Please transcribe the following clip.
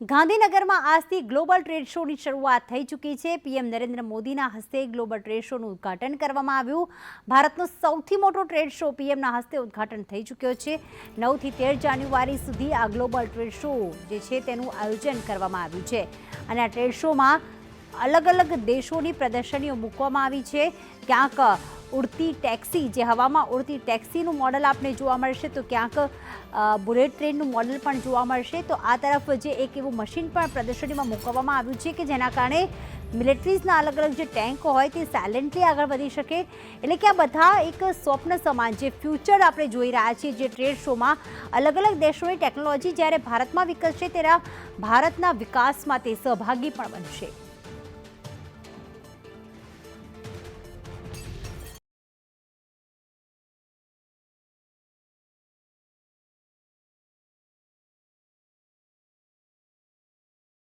ગાંધીનગરમાં આજથી global trade શોની શરૂઆત થઈ ચૂકી છે. પીએમ નરેન્દ્ર મોદીના હસ્તે ગ્લોબલ ટ્રેડ શોનું ઉદ્ઘાટન કરવામાં આવ્યું. ભારતનો સૌથી મોટો ટ્રેડ શો પીએમના હસ્તે ઉદ્ઘાટન થઈ ચૂક્યો છે. નવથી તેર જાન્યુઆરી સુધી આ ગ્લોબલ ટ્રેડ શો જે છે તેનું આયોજન કરવામાં આવ્યું છે. અને આ ટ્રેડ શોમાં અલગ અલગ દેશોની પ્રદર્શનીઓ મૂકવામાં આવી છે. ક્યાંક ઉડતી ટેક્સી, જે હવામાં ઉડતી ટેક્સીનું મોડલ આપને જોવા મળશે, તો ક્યાંક બુલેટ ટ્રેનનું મોડલ પણ જોવા મળશે. તો આ તરફ જે એક એવું મશીન પણ પ્રદર્શનીમાં મૂકવામાં આવ્યું છે કે જેના કારણે મિલિટરીઝના અલગ અલગ જે ટેન્કો હોય તે સાયલેન્ટલી આગળ વધી શકે. એટલે કે આ બધા એક સ્વપ્ન સમાન જે ફ્યુચર આપણે જોઈ રહ્યા છીએ, જે ટ્રેડ શોમાં અલગ અલગ દેશોની ટેકનોલોજી જ્યારે ભારતમાં વિકસશે, ત્યારે ભારતના વિકાસમાં તે સહભાગી પણ બનશે.